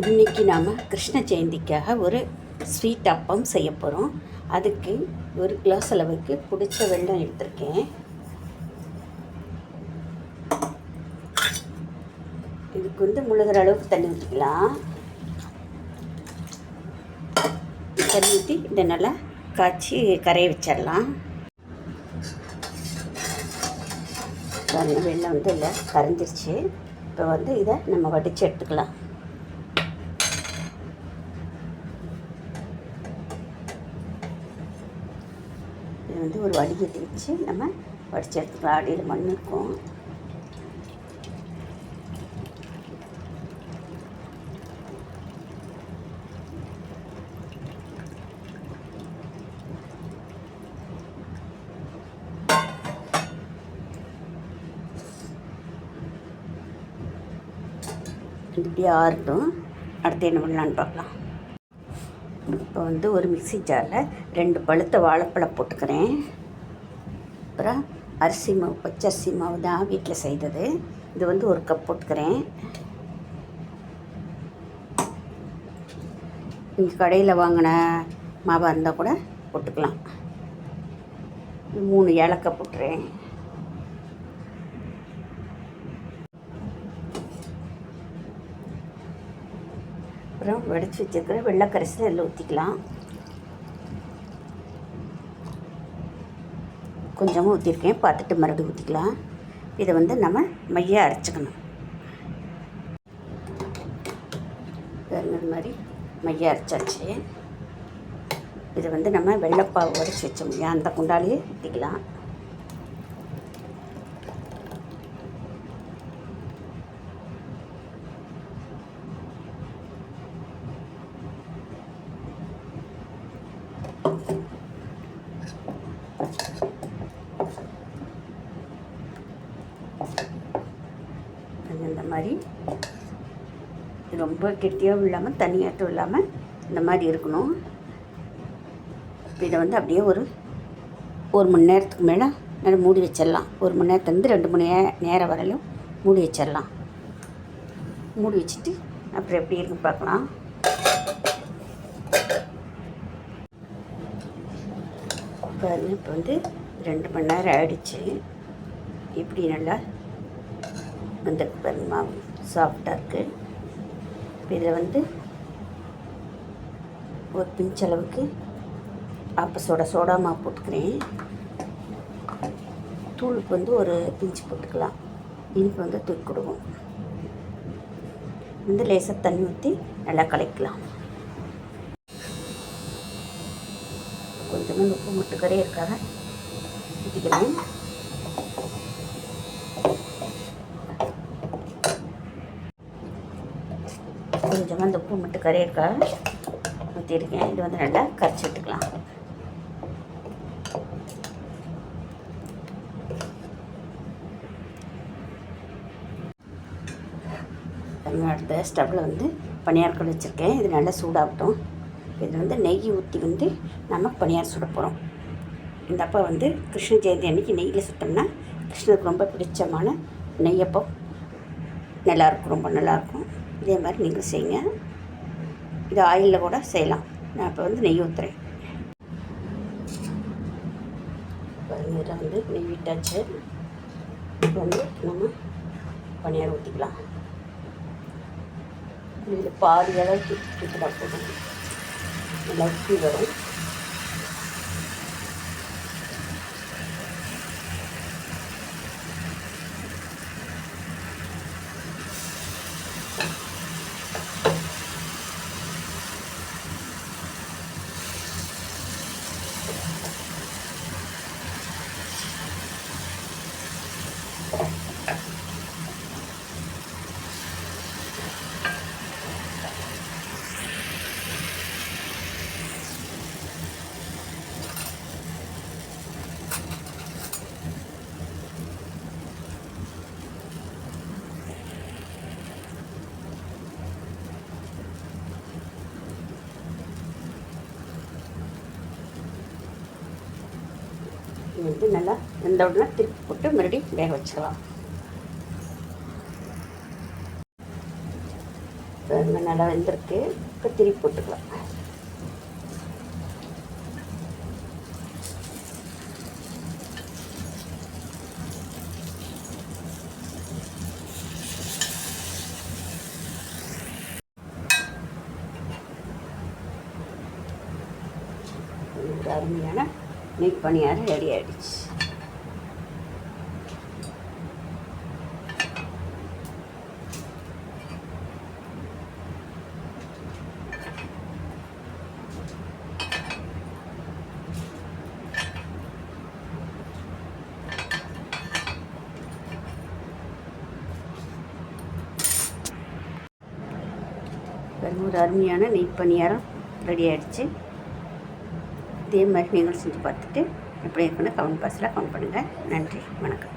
இன்றைக்கி நாம் கிருஷ்ண ஜெயந்திக்காக ஒரு ஸ்வீட் அப்பம் செய்ய போகிறோம் அதுக்கு ஒரு கிளாஸ் அளவுக்கு பிடிச்ச வெள்ளம் எடுத்திருக்கேன். இதுக்கு வந்து முழுகிற அளவுக்கு தண்ணி ஊற்றிக்கலாம் தண்ணி ஊற்றி இதை நல்லா காய்ச்சி கரைய வச்சிடலாம். வெள்ளம் வந்து இல்லை கரைஞ்சிருச்சு. இப்போ வந்து இதை நம்ம வடித்து எடுத்துக்கலாம். இது வந்து ஒரு வடிகட்டி வச்சு நம்ம வடித்து எடுத்துக்கலாம். அடியில் மண் இருக்கும். இது இப்படியே ஆறட்டும். அடுத்து என்ன பண்ணலான்னு பார்க்கலாம். இப்போ வந்து ஒரு மிக்ஸி ஜாரில் ரெண்டு பழுத்த வாழைப்பழம் போட்டுக்கிறேன். அப்புறம் அரிசி மாவு பச்சரிசி மாவு தான் வீட்டில் செய்தது. இது வந்து ஒரு கப் போட்டுக்கிறேன். நீங்கள் கடையில் வாங்கின மாவாக இருந்தால் கூட போட்டுக்கலாம். மூணு ஏலக்காய் போட்டுறேன். அப்புறம் வடித்து வச்சுருக்கிற வெள்ளைக்கரிசியில் இதில் ஊற்றிக்கலாம் கொஞ்சமாக ஊற்றிருக்கேன் பார்த்துட்டு மறுபடியும் ஊற்றிக்கலாம் இதை வந்து நம்ம மைய அரைச்சிக்கணும். இது மாதிரி மைய அரைச்சாச்சு. இதை வந்து நம்ம வெள்ளைப்பாவு உடச்சி வச்சோம் அந்த குண்டாலேயே ஊற்றிக்கலாம் இந்த மாதிரி. ரொம்ப கெட்டியாகவும் இல்லாமல் தனியாட்டும் இல்லாமல் இந்த மாதிரி இருக்கணும். இதை வந்து அப்படியே ஒரு ஒரு மணி நேரத்துக்கு மேலே நல்லா மூடி வச்சிடலாம். ஒரு மணி நேரத்துலேருந்து ரெண்டு மணி நே- நேரம் வரையிலும் மூடி வச்சிடலாம். மூடி வச்சுட்டு அப்புறம் எப்படி இருக்குன்னு பார்க்கலாம். பாருங்கள் இப்போ வந்து ரெண்டு மணி நேரம் ஆயிடுச்சு. இப்படி நல்லா வந்திருக்கு பாருங்க மாவு சாஃப்டாக இருக்குது இப்போ இதில் வந்து ஒரு பிஞ்ச் அளவுக்கு அப்போ சோடா சோடா மாவு போட்டுக்கிறேன். தூளுக்கு வந்து ஒரு பிஞ்சு போட்டுக்கலாம். இனிப்பு வந்து தூக்கி கொடுக்கும். வந்து லேசாக தண்ணி ஊற்றி நல்லா கலக்கலாம் கொஞ்சமாக உப்பு முட்டுக்கறே இருக்காக ஊற்றிக்கிறேன் கொஞ்சமாக இந்த உப்பு மட்டும் கரையிருக்காக ஊற்றிருக்கேன் இது வந்து நல்லா கரைச்சி விட்டுக்கலாம் அடுத்த ஸ்டவ்வில் வந்து பணியாட்கள் வச்சுருக்கேன். இது நல்லா சூடாகட்டும். இதில் வந்து நெய் ஊற்றி வந்து நம்ம பணியார் சுட போகிறோம் இந்த அப்பா வந்து கிருஷ்ண ஜெயந்தி அன்னைக்கு நெய்யில் சுட்டோம்னா கிருஷ்ணருக்கு ரொம்ப பிடிச்சமான நெய்யப்பம் நல்லாயிருக்கும் ரொம்ப நல்லாயிருக்கும் இதே மாதிரி நீங்கள் செய்யுங்க இது ஆயிலில் கூட செய்யலாம். நான் இப்போ வந்து நெய் ஊற்றுறேன் இதில் வந்து நெய் விட்டாச்சு. இப்போ வந்து நம்ம பனியார் ஊற்றிக்கலாம் இதில் பாதி அளவுக்கு ஊற்றினா போதும் நல்லா ஊற்றி வரும் இது வந்து நல்லா வெந்த உடனே திருப்பி போட்டு மறுபடியும் வேக வச்சுக்கலாம் நல்லா வெந்திருக்கு. இப்போ திருப்பி போட்டுக்கலாம். அருமையான நெய் பணியாரம் ரெடி ஆகிடுச்சு ஒரு அருமையான நெய் பணியாரம் ரெடி ஆகிடுச்சு இதே மாதிரி நீங்கள் செஞ்சு பார்த்துட்டு எப்படி இருக்குன்னு கமெண்ட் பாக்ஸில் கமெண்ட் பண்ணுங்கள். நன்றி. வணக்கம்.